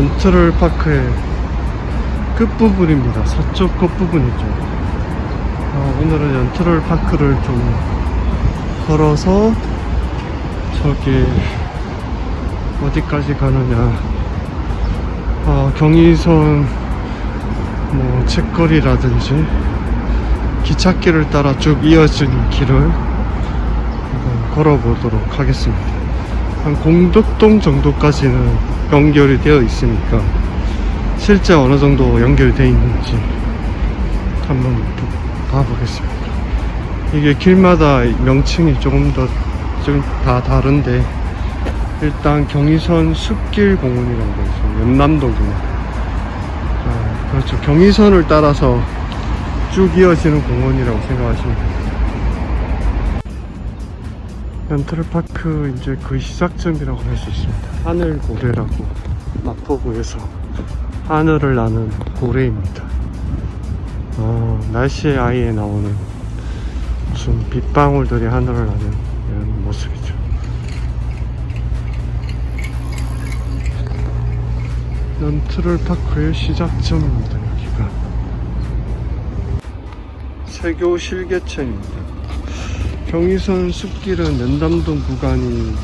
연트럴 파크의 끝부분입니다. 서쪽 끝부분이죠. 어, 오늘은 연트럴 파크를 좀 걸어서 저기 어디까지 가느냐. 어, 경의선 뭐 책거리라든지 기찻길을 따라 쭉 이어지는 길을 걸어보도록 하겠습니다. 한 공덕동 정도까지는 연결이 되어 있으니까 실제 어느 정도 연결이 되어 있는지 한번 또 봐보겠습니다. 이게 길마다 명칭이 조금 더 좀 다 다른데 일단 경의선 숲길 공원이라고 있어요. 연남동입니다. 아, 그렇죠. 경의선을 따라서 쭉 이어지는 공원이라고 생각하시면 됩니다. 연트럴파크 이제 그 시작점이라고 할 수 있습니다. 하늘 고래라고 마포구에서 하늘을 나는 고래입니다. 어, 날씨의 아이에 나오는 무슨 빗방울들이 하늘을 나는 이런 모습이죠. 연트럴파크의 시작점입니다. 여기가 세교 실개천입니다. 경의선 숲길은 연담동 구간이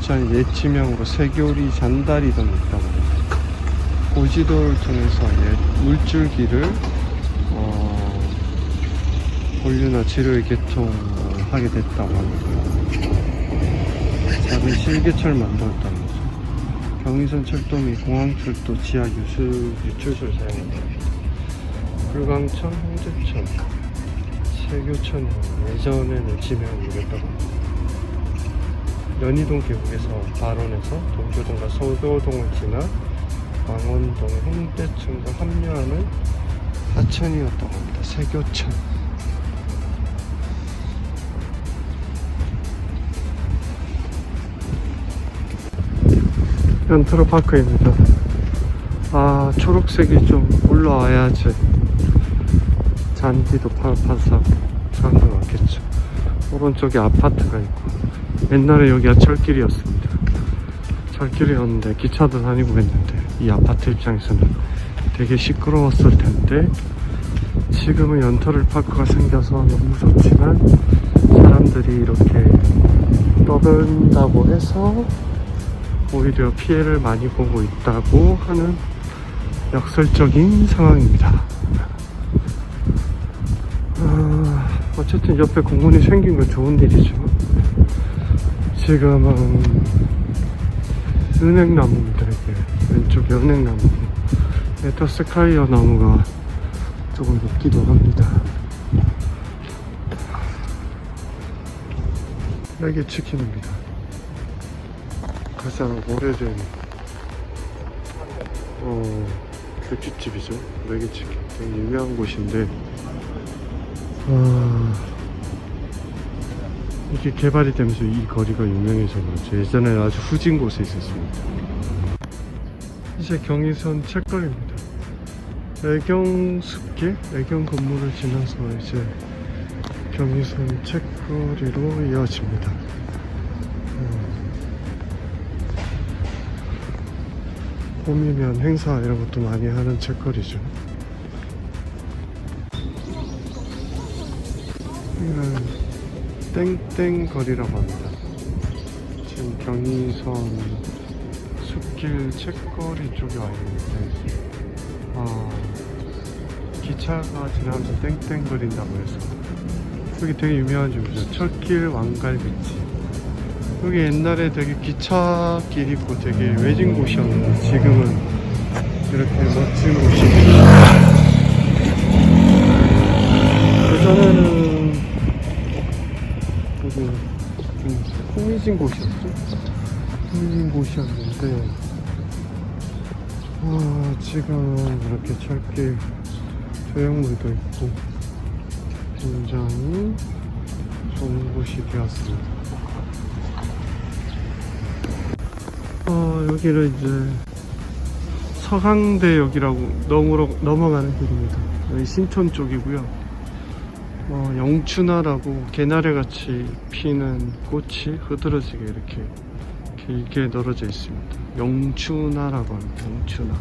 잘 예지명으로 세교리 잔다리 등이 있다고 합니다. 고지도를 통해서 옛 물줄기를 어, 본류나 지류의 개통을 하게 됐다고 합니다. 작은 실개천을 만들었다는 거죠. 경의선 철도 및 공항철도 지하 유수, 유출소를 사용합니다. 불광천, 홍제천, 세교천이 예전에는 지명이 이랬다고 합니다. 연희동 계곡에서 발원해서 동교동과 서교동을 지나 망원동, 홍대천과 합류하는 하천이었다고 합니다. 세교천. 연트로 파크입니다. 아, 초록색이 좀 올라와야지 잔디도 파릇파릇하고 사람도 많겠죠. 오른쪽에 아파트가 있고 옛날에 여기가 철길이었습니다. 철길이었는데 기차도 다니고 했는데 이 아파트 입장에서는 되게 시끄러웠을 텐데 지금은 연터를 파크가 생겨서 너무 좋지만 사람들이 이렇게 떠든다고 해서 오히려 피해를 많이 보고 있다고 하는 역설적인 상황입니다. 어쨌든 옆에 공원이 생긴 건 좋은 일이죠. 지금은 은행나무입니다, 이게. 왼쪽에 은행나무. 에터스카이어 나무가 조금 높기도 합니다. 딸기 치킨입니다. 가장 오래된 어, 맥주집이죠. 메기치킨. 되게 유명한 곳인데 아, 이게 개발이 되면서 이 거리가 유명해서 그렇죠. 예전에 아주 후진 곳에 있었습니다. 이제 경의선 책거리입니다. 애경 숲길, 애경 건물을 지나서 이제 경의선 책거리로 이어집니다. 봄이면 행사 이런 것도 많이 하는 책거리죠. 여기는 땡땡거리라고 합니다. 지금 경의선 숲길 책거리 쪽에 와 있는데, 아, 기차가 지나면서 땡땡거린다고 해서 여기 되게 유명한 집이죠. 철길 왕갈비집. 여기 옛날에 되게 기차길 있고 되게 외진 곳이었는데 지금은 이렇게 멋진 곳이 후미진 곳이었죠 후미진 곳이었는데 와 지금은 이렇게 철길 조형물도 있고 굉장히 좋은 곳이 되었습니다 어, 여기를 이제 서강대역이라고 넘어가는 길입니다. 여기 신촌 쪽이고요. 어, 영춘화라고 개나리 같이 피는 꽃이 흐드러지게 이렇게 길게 널어져 있습니다. 영추나라고 합니다. 영추나.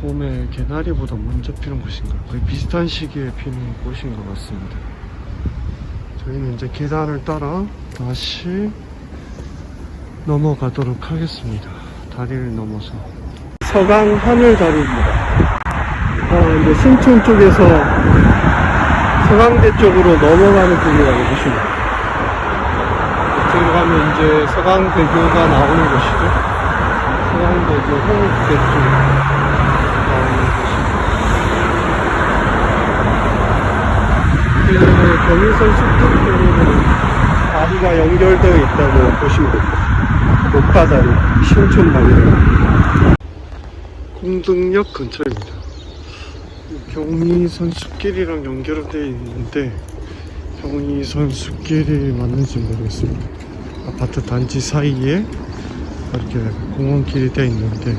봄에 개나리보다 먼저 피는 곳인가요? 거의 비슷한 시기에 피는 곳인 것 같습니다. 저희는 이제 계단을 따라 다시 넘어가도록 하겠습니다. 다리를 넘어서. 서강 하늘다리입니다. 어, 이제 신촌 쪽에서 서강대 쪽으로 넘어가는 길이라고 보시면. 이쪽으로 가면 이제 서강대교가 나오는 곳이죠. 서강대교 홍대 쪽 나오는 곳이고. 그 경의선 숲길로는 다리가 연결되어 있다고 보시면 됩니다. 목바다리, 신촌다리. 공등역 근처입니다. 경의선 숲길이랑 연결되어 있는데 경의선 숲길이 맞는지 모르겠습니다. 아파트 단지 사이에 이렇게 공원길이 되어 있는데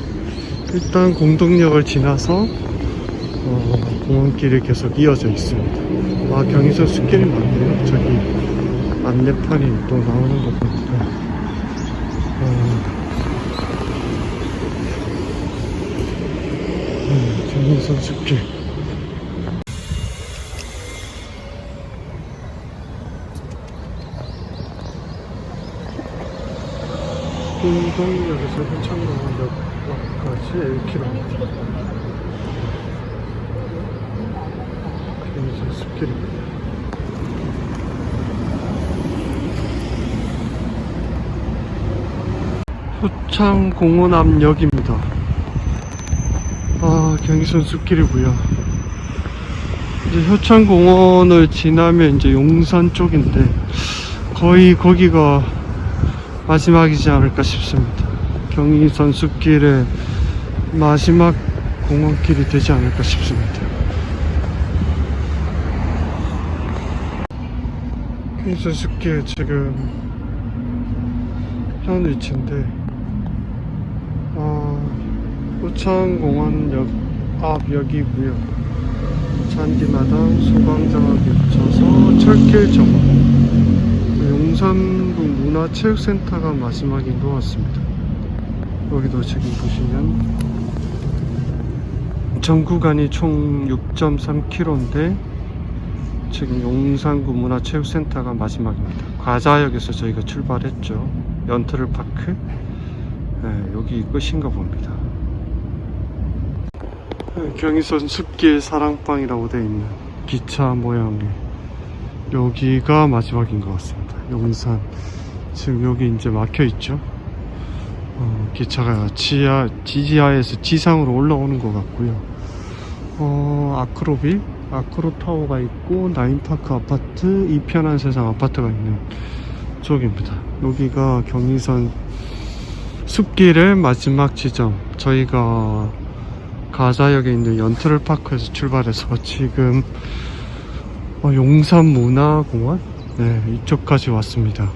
일단 공동역을 지나서 어, 공원길이 계속 이어져 있습니다. 아 경의선 숲길이 맞네요. 저기 안내판이 또 나오는 것 보니까 어, 음, 경의선 숲길 공동역에서 효창공원역까지 1km 경의선 숲길입니다. 효창공원 앞역입니다. 아, 경의선 숲길이고요. 이제 효창공원을 지나면 이제 용산 쪽인데 거의 거기가 마지막이지 않을까 싶습니다. 경의선 숲길의 마지막 공원길이 되지 않을까 싶습니다. 경의선 숲길 지금 현 위치인데 아, 호창공원역 앞역이고요. 잔디마당 소방장을 거쳐서 철길 정원 용산구 문화체육센터가 마지막인 것 같습니다. 여기도 지금 보시면 전 구간이 총 6.3km인데 지금 용산구 문화체육센터가 마지막입니다. 과자역에서 저희가 출발했죠. 연트를 파크. 네, 여기 끝인가 봅니다. 네, 경의선 숲길 사랑방이라고 되어 있는 기차 모양의 여기가 마지막인 것 같습니다. 용산. 지금 여기 이제 막혀 있죠. 어, 기차가 지하, 지지하에서 지상으로 올라오는 것 같고요. 어, 아크로빌, 아크로타워가 있고, 나인파크 아파트, 이편한 세상 아파트가 있는 쪽입니다. 여기가 경의선 숲길의 마지막 지점. 저희가 가자역에 있는 연트럴 파크에서 출발해서 지금 어, 용산 문화공원? 네, 이쪽까지 왔습니다.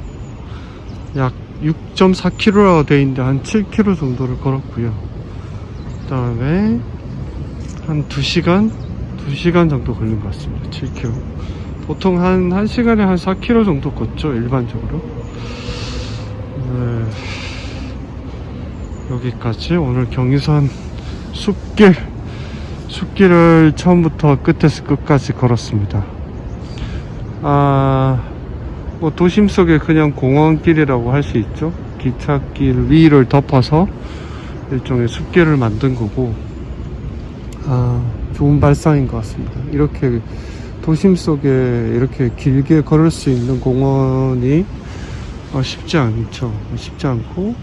약 6.4km라고 되어 있는데 한 7km 정도를 걸었고요. 그 다음에 한 2시간? 2시간 정도 걸린 것 같습니다. 7km. 보통 한 1시간에 한 4km 정도 걷죠, 일반적으로. 네. 여기까지 오늘 경의선 숲길, 숲길을 처음부터 끝에서 끝까지 걸었습니다. 아, 뭐 도심 속에 그냥 공원길이라고 할 수 있죠. 기찻길 위를 덮어서 일종의 숲길을 만든 거고, 아, 좋은 발상인 것 같습니다. 이렇게 도심 속에 이렇게 길게 걸을 수 있는 공원이 어, 쉽지 않죠. 쉽지 않고,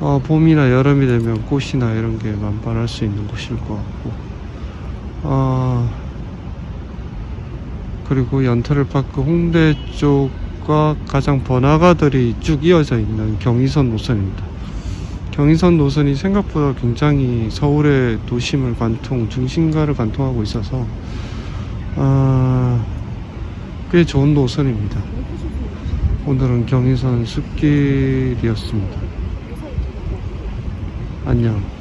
어, 봄이나 여름이 되면 꽃이나 이런 게 만발할 수 있는 곳일 것 같고, 어, 그리고 연터를 파크 홍대 쪽과 가장 번화가들이 쭉 이어져 있는 경의선 노선입니다. 경의선 노선이 생각보다 굉장히 서울의 도심을 관통, 중심가를 관통하고 있어서 아, 꽤 좋은 노선입니다. 오늘은 경의선 숲길이었습니다. 안녕.